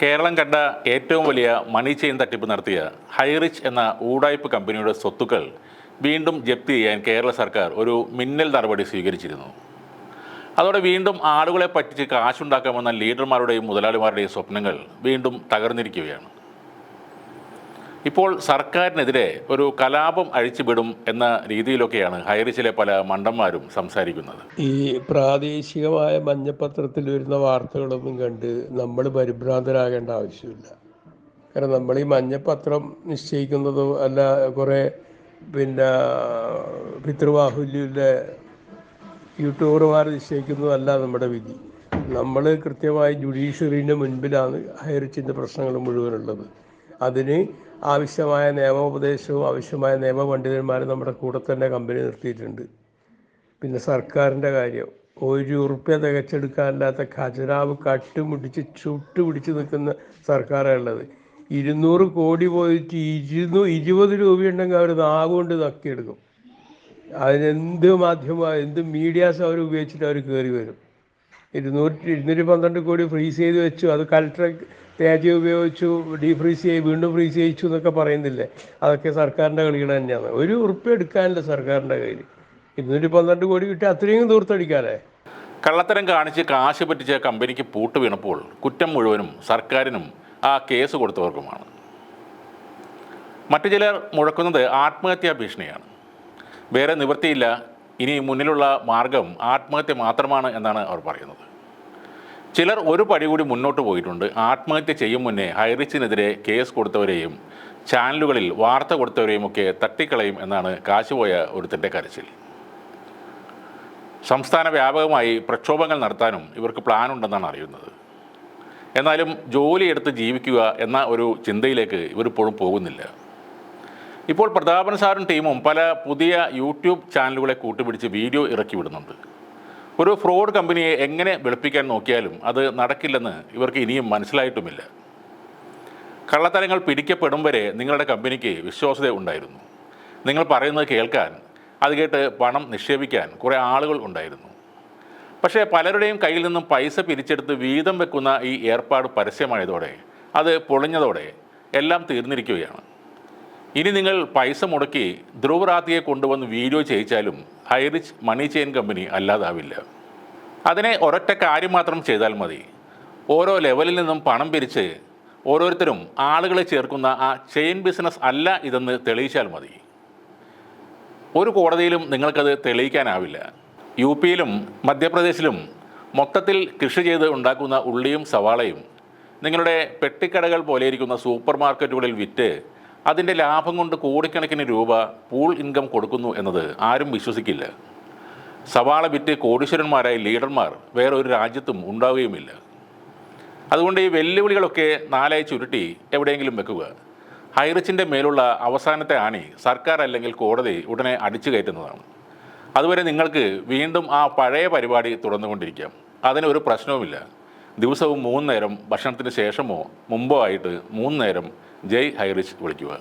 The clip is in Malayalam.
കേരളം കണ്ട ഏറ്റവും വലിയ മണി ചെയിൻ തട്ടിപ്പ് നടത്തിയ ഹൈറിച്ച് എന്ന ഊടായ്പ കമ്പനിയുടെ സ്വത്തുക്കൾ വീണ്ടും ജപ്തി ചെയ്യാൻ കേരള സർക്കാർ ഒരു മിന്നൽ നടപടി സ്വീകരിച്ചിരുന്നു. അതോടെ വീണ്ടും ആളുകളെ പറ്റിച്ച് കാശുണ്ടാക്കാമെന്ന ലീഡർമാരുടെയും മുതലാളിമാരുടെയും സ്വപ്നങ്ങൾ വീണ്ടും തകർന്നിരിക്കുകയാണ്. ഇപ്പോൾ സർക്കാരിനെതിരെ ഒരു കലാപം അഴിച്ചുവിടും എന്ന രീതിയിലൊക്കെയാണ് ഹൈറിച്ചിലെ പല മണ്ടന്മാരും സംസാരിക്കുന്നത്. ഈ പ്രാദേശികമായ മഞ്ഞപത്രത്തിൽ വരുന്ന വാർത്തകളൊന്നും കണ്ട് നമ്മൾ പരിഭ്രാന്തരാകേണ്ട ആവശ്യമില്ല. കാരണം നമ്മൾ ഈ മഞ്ഞപത്രം നിശ്ചയിക്കുന്നതോ അല്ല കുറേ പിന്നെ പിതൃബാഹുല്യയുടെ യൂട്യൂബർമാർ നിശ്ചയിക്കുന്നതല്ല നമ്മുടെ വിധി. നമ്മൾ കൃത്യമായി ജുഡീഷ്യറിന്റെ മുൻപിലാണ് ഹൈറിച്ചിന്റെ പ്രശ്നങ്ങൾ മുഴുവനുള്ളത്. അതിന് ആവശ്യമായ നിയമോപദേശവും ആവശ്യമായ നിയമപണ്ഡിതന്മാരും നമ്മുടെ കൂടെ തന്നെ കമ്പനി നിർത്തിയിട്ടുണ്ട്. പിന്നെ സർക്കാരിന്റെ കാര്യം. ഒരു ഉറുപ്പ്യ തികച്ചെടുക്കാനില്ലാത്ത ഖജനാവ് കട്ടുമുടിച്ച് ചുട്ടുപിടിച്ച് നിൽക്കുന്ന സർക്കാരുള്ളത് ഇരുന്നൂറ് കോടി പോയിട്ട് ഇരുന്നൂ ഇരുപത് രൂപയുണ്ടെങ്കിൽ അവർ നാവുകൊണ്ട് നക്കിയെടുക്കും അതിനെന്ത് മാധ്യമ എന്ത് മീഡിയാസ് അവർ ഉപയോഗിച്ചിട്ട് അവർ കയറി വരും. ഇരുന്നൂറ്റി ഇരുന്നൂറ്റി പന്ത്രണ്ട് കോടി ഫ്രീസ് ചെയ്ത് വെച്ചു. അത് കലക്ടർ തേജ ഉപയോഗിച്ചു ഡീഫ്രീസ് ചെയ്ത് വീണ്ടും ഫ്രീസ് ചെയ്യിച്ചു എന്നൊക്കെ പറയുന്നില്ലേ? അതൊക്കെ സർക്കാരിന്റെ കളികൾ തന്നെയാണ്. ഒരു ഉറുപ്പ്യ എടുക്കാനില്ല സർക്കാരിന്റെ കയ്യിൽ ഇരുന്നൂറ്റി പന്ത്രണ്ട് കോടി കിട്ടി അത്രയും ദൂർത്തടിക്കാല്ലേ കള്ളത്തരം കാണിച്ച് കാശ് പറ്റിച്ച കമ്പനിക്ക് പൂട്ട് വീണപ്പോൾ കുറ്റം മുഴുവനും സർക്കാരിനും ആ കേസ് കൊടുത്തവർക്കുമാണ്. മറ്റു ചിലർ മുഴക്കുന്നത് ആത്മഹത്യാ ഭീഷണിയാണ്. വേറെ നിവൃത്തിയില്ല ഇനി മുന്നിലുള്ള മാർഗം ആത്മഹത്യ മാത്രമാണ് എന്നാണ് അവർ പറയുന്നത്. ചിലർ ഒരു പടി കൂടി മുന്നോട്ട് പോയിട്ടുണ്ട്. ആത്മഹത്യ ചെയ്യും മുന്നേ ഹൈറിച്ചിനെതിരെ കേസ് കൊടുത്തവരെയും ചാനലുകളിൽ വാർത്ത കൊടുത്തവരെയും ഒക്കെ തട്ടിക്കളയും എന്നാണ് കാശുപോയ ഒരുത്തിന്റെ കരച്ചിൽ. സംസ്ഥാന വ്യാപകമായി പ്രക്ഷോഭങ്ങൾ നടത്താനും ഇവർക്ക് പ്ലാൻ ഉണ്ടെന്നാണ് അറിയുന്നത്. എന്നാലും ജോലിയെടുത്ത് ജീവിക്കുക എന്ന ഒരു ചിന്തയിലേക്ക് ഇവരിപ്പോഴും പോകുന്നില്ല. ഇപ്പോൾ പ്രതാപൻ സാറും ടീമും പല പുതിയ യൂട്യൂബ് ചാനലുകളെ കൂട്ടുപിടിച്ച് വീഡിയോ ഇറക്കി വിടുന്നുണ്ട്. ഒരു ഫ്രോഡ് കമ്പനിയെ എങ്ങനെ വെളുപ്പിക്കാൻ നോക്കിയാലും അത് നടക്കില്ലെന്ന് ഇവർക്ക് ഇനിയും മനസ്സിലായിട്ടുമില്ല. കള്ളത്തരങ്ങൾ പിടിക്കപ്പെടും വരെ നിങ്ങളുടെ കമ്പനിക്ക് വിശ്വാസ്യത ഉണ്ടായിരുന്നു. നിങ്ങൾ പറയുന്നത് കേൾക്കാൻ അത് കേട്ട് പണം നിക്ഷേപിക്കാൻ കുറേ ആളുകൾ ഉണ്ടായിരുന്നു. പക്ഷേ പലരുടെയും കയ്യിൽ നിന്നും പൈസ പിരിച്ചെടുത്ത് വീതം വെക്കുന്ന ഈ ഏർപ്പാട് പരസ്യമായതോടെ അത് പൊളിഞ്ഞതോടെ എല്ലാം തീർന്നിരിക്കുകയാണ്. ഇനി നിങ്ങൾ പൈസ മുടക്കി ധ്രുവറാത്തിയെ കൊണ്ടുവന്ന് വീഡിയോ ചെയ്യിച്ചാലും ഹൈറിച്ച് മണി ചെയിൻ കമ്പനി അല്ലാതാവില്ല. അതിനെ ഒരൊറ്റ കാര്യം മാത്രം ചെയ്താൽ മതി. ഓരോ ലെവലിൽ നിന്നും പണം പിരിച്ച് ഓരോരുത്തരും ആളുകളെ ചേർക്കുന്ന ആ ചെയിൻ ബിസിനസ് അല്ല ഇതെന്ന് തെളിയിച്ചാൽ മതി. ഒരു കോടതിയിലും നിങ്ങൾക്കത് തെളിയിക്കാനാവില്ല. യു പിയിലും മധ്യപ്രദേശിലും മൊത്തത്തിൽ കൃഷി ചെയ്ത് ഉണ്ടാക്കുന്ന ഉള്ളിയും സവാളയും നിങ്ങളുടെ പെട്ടിക്കടകൾ പോലെ ഇരിക്കുന്ന സൂപ്പർ മാർക്കറ്റുകളിൽ വിറ്റ് അതിന്റെ ലാഭം കൊണ്ട് കോടിക്കണക്കിന് രൂപ പൂൾ ഇൻകം കൊടുക്കുന്നു എന്നത് ആരും വിശ്വസിക്കില്ല. സവാള വിറ്റ് കോടീശ്വരന്മാരായ ലീഡർമാർ വേറെ ഒരു രാജ്യത്തും ഉണ്ടാവുകയുമില്ല. അതുകൊണ്ട് ഈ വെല്ലുവിളികളൊക്കെ നാലായി ചുരുട്ടി എവിടെയെങ്കിലും വെക്കുക. ഹൈറിച്ചിന്റെ മേലുള്ള അവസാനത്തെ ആണി സർക്കാർ അല്ലെങ്കിൽ കോടതി ഉടനെ അടിച്ചു കയറ്റുന്നതാണ്. അതുവരെ നിങ്ങൾക്ക് വീണ്ടും ആ പഴയ പരിപാടി തുറന്നുകൊണ്ടിരിക്കാം. അതിനൊരു പ്രശ്നവുമില്ല. ദിവസവും മൂന്ന് നേരം ഭക്ഷണത്തിന് ശേഷമോ മുമ്പോ ആയിട്ട് മൂന്ന് നേരം ജയ് ഹൈറിച്ച് വിളിക്കുക.